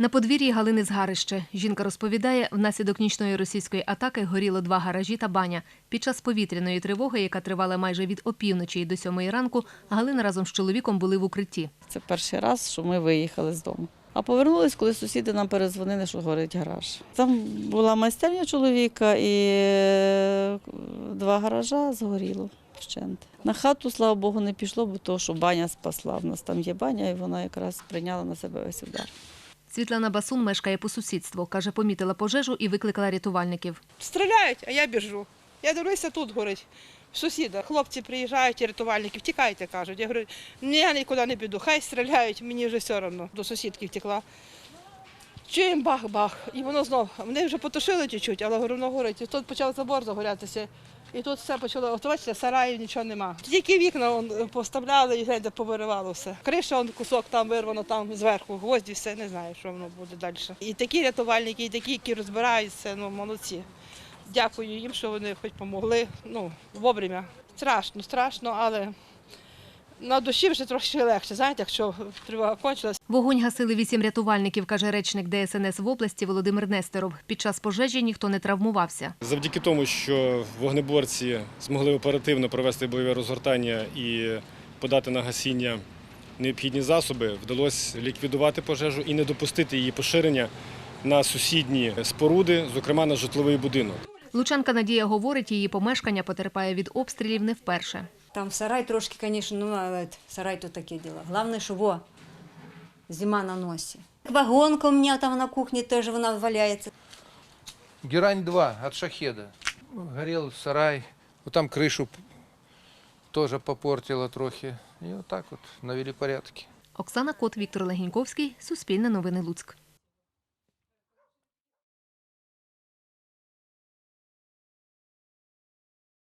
На подвір'ї Галини Згарище. Жінка розповідає, внаслідок нічної російської атаки горіло два гаражі та баня. Під час повітряної тривоги, яка тривала майже від опівночі і до сьомої ранку, Галина разом з чоловіком були в укритті. Це перший раз, що ми виїхали з дому. А повернулись, коли сусіди нам перезвонили, що горить гараж. Там була майстерня чоловіка і е, два гаража згоріло вщент. На хату, слава Богу, не пішло, бо то, що баня спасла. У нас там є баня, і вона якраз прийняла на себе весь удар. Світлана Басун мешкає по сусідству. Каже, помітила пожежу і викликала рятувальників. Стріляють, а я біжу. Я дивлюся, тут горить. Сусіда, хлопці приїжджають, рятувальники, втікайте, кажуть. Я говорю, я нікуди не піду, хай стріляють, мені вже все одно. До сусідки втекла. Чуємо бах-бах. І воно знов. Вони вже потушили чуть-чуть, але говорю, воно горить. Тут почав забор загорятися. І тут все почало оточити, сараїв нічого нема. Тільки вікна он, поставляли і гляньте, повиривало все. Криша, он, кусок там вирвано, там зверху, гвозді, все, не знаю, що воно буде далі. І такі рятувальники, і такі, які розбираються, ну молодці. Дякую їм, що вони хоч допомогли, ну, вовремя. Страшно, страшно, але на душі вже трошки легше, знаєте, якщо тривога кончилась. Вогонь гасили вісім рятувальників, каже речник ДСНС в області Володимир Нестеров. Під час пожежі ніхто не травмувався. Завдяки тому, що вогнеборці змогли оперативно провести бойове розгортання і подати на гасіння необхідні засоби, вдалося ліквідувати пожежу і не допустити її поширення на сусідні споруди, зокрема на житловий будинок. Лучанка Надія говорить, її помешкання потерпає від обстрілів не вперше. Там сарай трошки, конечно, ну, але сарай то таке діло. Головне, що во, зима на носі. Вагонка у мене там на кухні теж вона валяється. Герань 2 от шахеда. Горел сарай. Вот там крышу п- тоже попортило трохи. И вот так вот навели порядки. Оксана Кот, Віктор Легіньковський, Суспільне новини Луцьк.